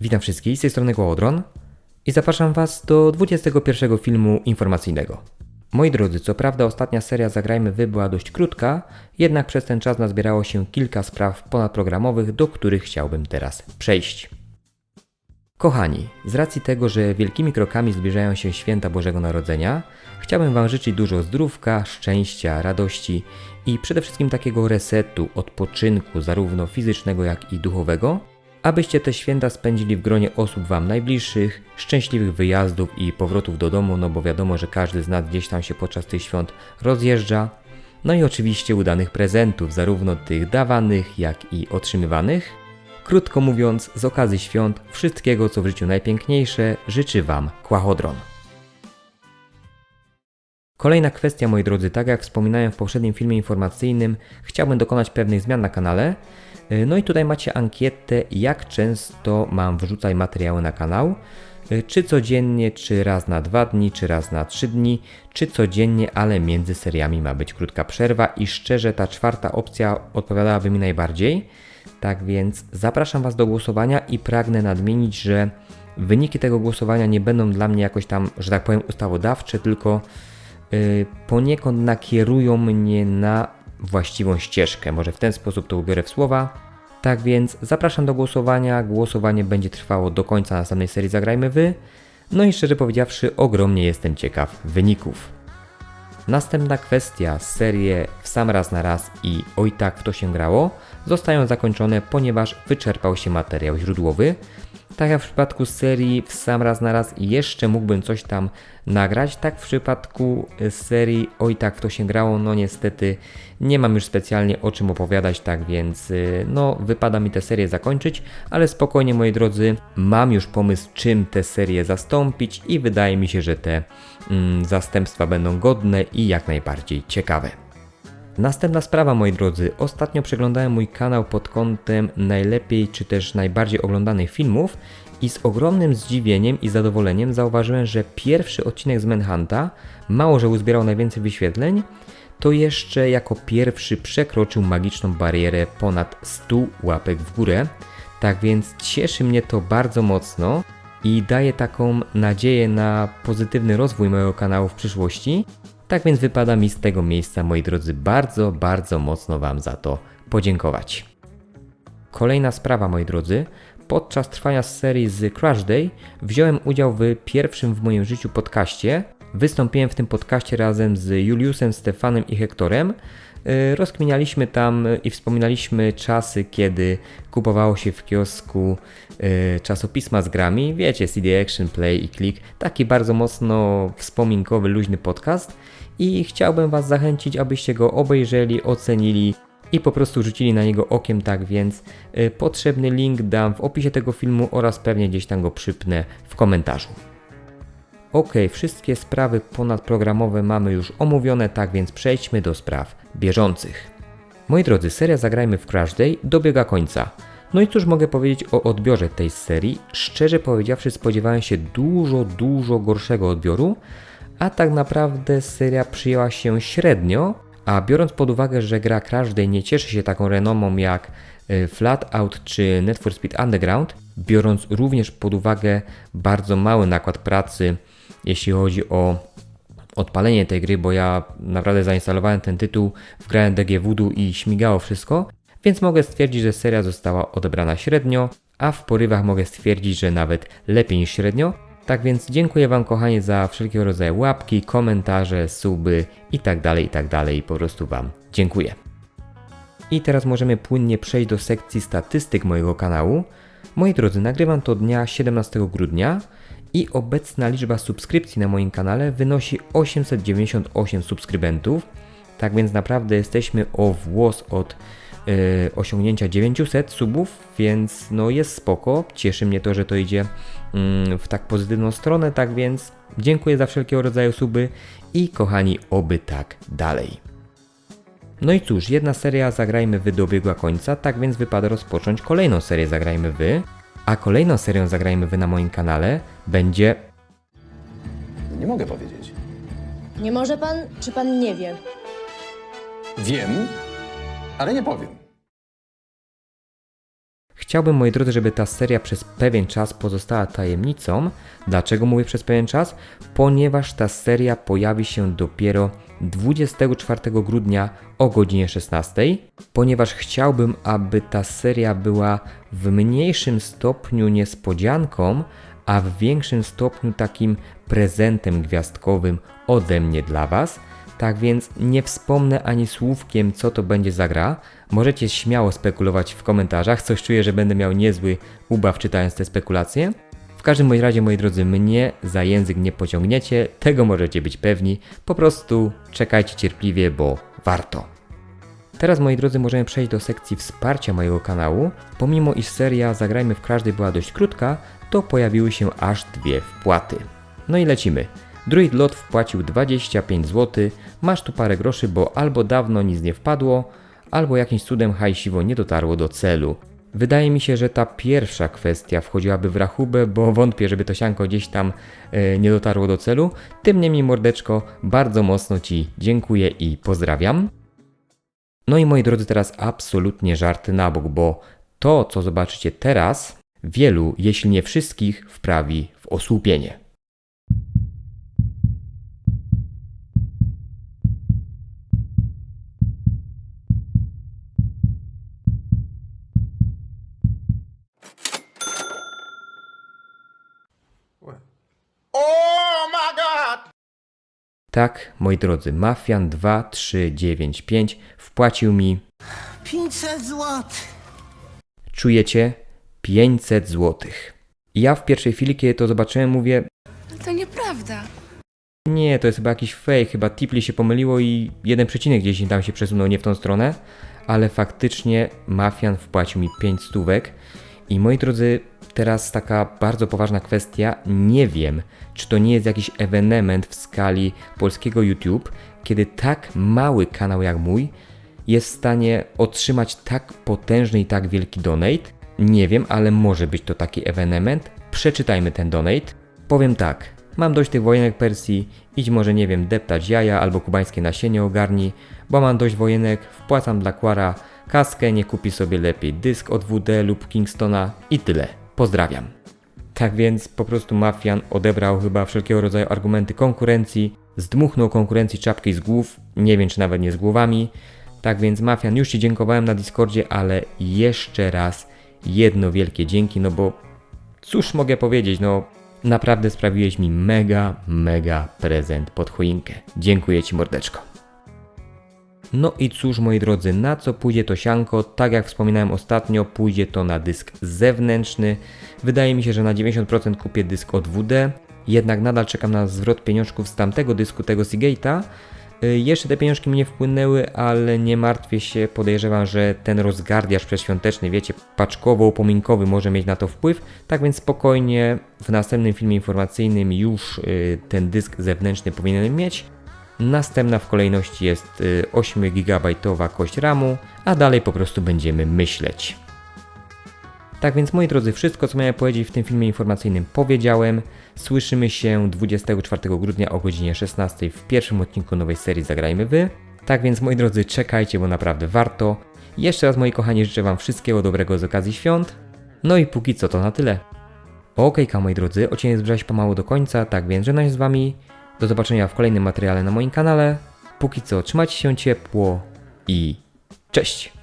Witam wszystkich z tej strony Głodron i zapraszam Was do 21 filmu informacyjnego. Moi drodzy, co prawda ostatnia seria Zagrajmy Wy była dość krótka, jednak przez ten czas nazbierało się kilka spraw ponadprogramowych, do których chciałbym teraz przejść. Kochani, z racji tego, że wielkimi krokami zbliżają się święta Bożego Narodzenia, chciałbym Wam życzyć dużo zdrówka, szczęścia, radości i przede wszystkim takiego resetu, odpoczynku, zarówno fizycznego, jak i duchowego, abyście te święta spędzili w gronie osób Wam najbliższych, szczęśliwych wyjazdów i powrotów do domu, no bo wiadomo, że każdy z nas gdzieś tam się podczas tych świąt rozjeżdża, no i oczywiście udanych prezentów, zarówno tych dawanych, jak i otrzymywanych. Krótko mówiąc, z okazji świąt, wszystkiego co w życiu najpiękniejsze życzy Wam Kłachodron. Kolejna kwestia, moi drodzy, tak jak wspominałem w poprzednim filmie informacyjnym, chciałbym dokonać pewnych zmian na kanale. Yy, No i tutaj macie ankietę, jak często mam wrzucać materiały na kanał. Yy, Czy codziennie, czy raz na dwa dni, czy raz na trzy dni, czy codziennie, ale między seriami ma być krótka przerwa i szczerze ta czwarta opcja odpowiadałaby mi najbardziej. Tak więc zapraszam Was do głosowania i pragnę nadmienić, że wyniki tego głosowania nie będą dla mnie jakoś tam, że tak powiem, ustawodawcze, tylko poniekąd nakierują mnie na właściwą ścieżkę. Może w ten sposób to ubiorę w słowa. Tak więc zapraszam do głosowania. Głosowanie będzie trwało do końca następnej serii Zagrajmy Wy. No i szczerze powiedziawszy, ogromnie jestem ciekaw wyników. Następna kwestia, serie w sam raz na raz i oj tak w to się grało, zostają zakończone, ponieważ wyczerpał się materiał źródłowy. Tak jak w przypadku serii w sam raz na raz jeszcze mógłbym coś tam nagrać, tak w przypadku y, serii oj tak w to się grało, no niestety nie mam już specjalnie o czym opowiadać, tak więc y, no wypada mi tę serię zakończyć, ale spokojnie moi drodzy, mam już pomysł czym tę serię zastąpić i wydaje mi się, że te mm, zastępstwa będą godne i jak najbardziej ciekawe. Następna sprawa, moi drodzy. Ostatnio przeglądałem mój kanał pod kątem najlepiej czy też najbardziej oglądanych filmów i z ogromnym zdziwieniem i zadowoleniem zauważyłem, że pierwszy odcinek z Manhunta, mało że uzbierał najwięcej wyświetleń, to jeszcze jako pierwszy przekroczył magiczną barierę ponad 100 łapek w górę. Tak więc cieszy mnie to bardzo mocno i daje taką nadzieję na pozytywny rozwój mojego kanału w przyszłości. Tak więc wypada mi z tego miejsca, moi drodzy, bardzo, bardzo mocno Wam za to podziękować. Kolejna sprawa, moi drodzy. Podczas trwania serii z Crash Day wziąłem udział w pierwszym w moim życiu podcaście. Wystąpiłem w tym podcaście razem z Juliusem, Stefanem i Hektorem. Yy, Rozkminialiśmy tam i wspominaliśmy czasy, kiedy kupowało się w kiosku yy, czasopisma z grami. Wiecie, CD Action, Play i Click. Taki bardzo mocno wspominkowy, luźny podcast. I chciałbym Was zachęcić, abyście go obejrzeli, ocenili i po prostu rzucili na niego okiem, tak więc y, potrzebny link dam w opisie tego filmu oraz pewnie gdzieś tam go przypnę w komentarzu. Ok, wszystkie sprawy ponadprogramowe mamy już omówione, tak więc przejdźmy do spraw bieżących. Moi drodzy, seria Zagrajmy w Crash Day dobiega końca. No i cóż mogę powiedzieć o odbiorze tej serii? Szczerze powiedziawszy spodziewałem się dużo, dużo gorszego odbioru, a tak naprawdę seria przyjęła się średnio, a biorąc pod uwagę, że gra Crash Day nie cieszy się taką renomą jak y, Flatout czy Net for Speed Underground, biorąc również pod uwagę bardzo mały nakład pracy, jeśli chodzi o odpalenie tej gry, bo ja naprawdę zainstalowałem ten tytuł, wgrałem DG Voodoo i śmigało wszystko, więc mogę stwierdzić, że seria została odebrana średnio, a w porywach mogę stwierdzić, że nawet lepiej niż średnio. Tak więc dziękuję Wam kochani za wszelkiego rodzaju łapki, komentarze, suby i tak dalej, i tak. Po prostu Wam dziękuję. I teraz możemy płynnie przejść do sekcji statystyk mojego kanału. Moi drodzy, nagrywam to dnia 17 grudnia i obecna liczba subskrypcji na moim kanale wynosi 898 subskrybentów. Tak więc naprawdę jesteśmy o włos od yy, osiągnięcia 900 subów, więc no jest spoko. Cieszy mnie to, że to idzie mm, w tak pozytywną stronę, tak więc dziękuję za wszelkiego rodzaju suby i kochani, oby tak dalej. No i cóż, jedna seria Zagrajmy Wy dobiegła końca, tak więc wypada rozpocząć kolejną serię Zagrajmy Wy, a kolejną serią Zagrajmy Wy na moim kanale będzie Nie mogę powiedzieć. Nie może pan, czy pan nie wie? Wiem, ale nie powiem. Chciałbym, moi drodzy, żeby ta seria przez pewien czas pozostała tajemnicą. Dlaczego mówię przez pewien czas? Ponieważ ta seria pojawi się dopiero 24 grudnia o godzinie 16, ponieważ chciałbym, aby ta seria była w mniejszym stopniu niespodzianką, a w większym stopniu takim prezentem gwiazdkowym ode mnie dla Was. Tak więc nie wspomnę ani słówkiem, co to będzie za gra. Możecie śmiało spekulować w komentarzach. Coś czuję, że będę miał niezły ubaw czytając te spekulacje. W każdym bądź razie, moi drodzy, mnie za język nie pociągniecie, tego możecie być pewni. Po prostu czekajcie cierpliwie, bo warto. Teraz, moi drodzy, możemy przejść do sekcji wsparcia mojego kanału. Pomimo iż seria Zagrajmy w każdy była dość krótka, to pojawiły się aż dwie wpłaty. No i lecimy. Druid Lot wpłacił 25 zł. Masz tu parę groszy, bo albo dawno nic nie wpadło, albo jakimś cudem hajsiwo nie dotarło do celu. Wydaje mi się, że ta pierwsza kwestia wchodziłaby w rachubę, bo wątpię, żeby to sianko gdzieś tam e, nie dotarło do celu. Tym niemniej, mordeczko, bardzo mocno Ci dziękuję i pozdrawiam. No i moi drodzy, teraz absolutnie żarty na bok, bo to, co zobaczycie teraz, wielu, jeśli nie wszystkich, wprawi w osłupienie. Tak, moi drodzy, Mafian 2395 wpłacił mi 500 zł. Czujecie? 500 zł. Ja w pierwszej chwili, kiedy to zobaczyłem, mówię, To nieprawda. nie, to jest chyba jakiś fake, chyba Tipli się pomyliło i jeden przecinek gdzieś tam się przesunął nie w tą stronę, ale faktycznie Mafian wpłacił mi 5 stówek i moi drodzy, teraz taka bardzo poważna kwestia, nie wiem, czy to nie jest jakiś ewenement w skali polskiego YouTube, kiedy tak mały kanał jak mój jest w stanie otrzymać tak potężny i tak wielki donate. Nie wiem, ale może być to taki ewenement. Przeczytajmy ten donate. Powiem tak, mam dość tych wojenek Persji, idź może nie wiem, deptać jaja albo kubańskie nasienie ogarnij, bo mam dość wojenek, wpłacam dla Quara kaskę, nie kupi sobie lepiej dysk od WD lub Kingstona i tyle. Pozdrawiam. Tak więc po prostu mafian odebrał chyba wszelkiego rodzaju argumenty konkurencji, zdmuchnął konkurencji czapki z głów, nie wiem czy nawet nie z głowami. Tak więc mafian, już Ci dziękowałem na Discordzie, ale jeszcze raz jedno wielkie dzięki, no bo cóż mogę powiedzieć, no naprawdę sprawiłeś mi mega, mega prezent pod choinkę. Dziękuję Ci mordeczko. No i cóż, moi drodzy, na co pójdzie to sianko? Tak jak wspominałem ostatnio, pójdzie to na dysk zewnętrzny. Wydaje mi się, że na 90% kupię dysk od WD, jednak nadal czekam na zwrot pieniążków z tamtego dysku, tego Seagate'a. Y, Jeszcze te pieniążki mi nie wpłynęły, ale nie martwię się, podejrzewam, że ten rozgardiaż przedświąteczny, wiecie, paczkowo-upominkowy może mieć na to wpływ, tak więc spokojnie w następnym filmie informacyjnym już y, ten dysk zewnętrzny powinienem mieć. Następna w kolejności jest y, 8 GB kość RAMu, a dalej po prostu będziemy myśleć. Tak więc moi drodzy, wszystko co miałem powiedzieć w tym filmie informacyjnym powiedziałem. Słyszymy się 24 grudnia o godzinie 16 w pierwszym odcinku nowej serii Zagrajmy Wy. Tak więc moi drodzy, czekajcie, bo naprawdę warto. Jeszcze raz moi kochani życzę Wam wszystkiego dobrego z okazji świąt. No i póki co to na tyle. Okejka moi drodzy, odcinek zbliża się pomału do końca, tak więc żegnam się z Wami. Do zobaczenia w kolejnym materiale na moim kanale. Póki co trzymajcie się ciepło i cześć!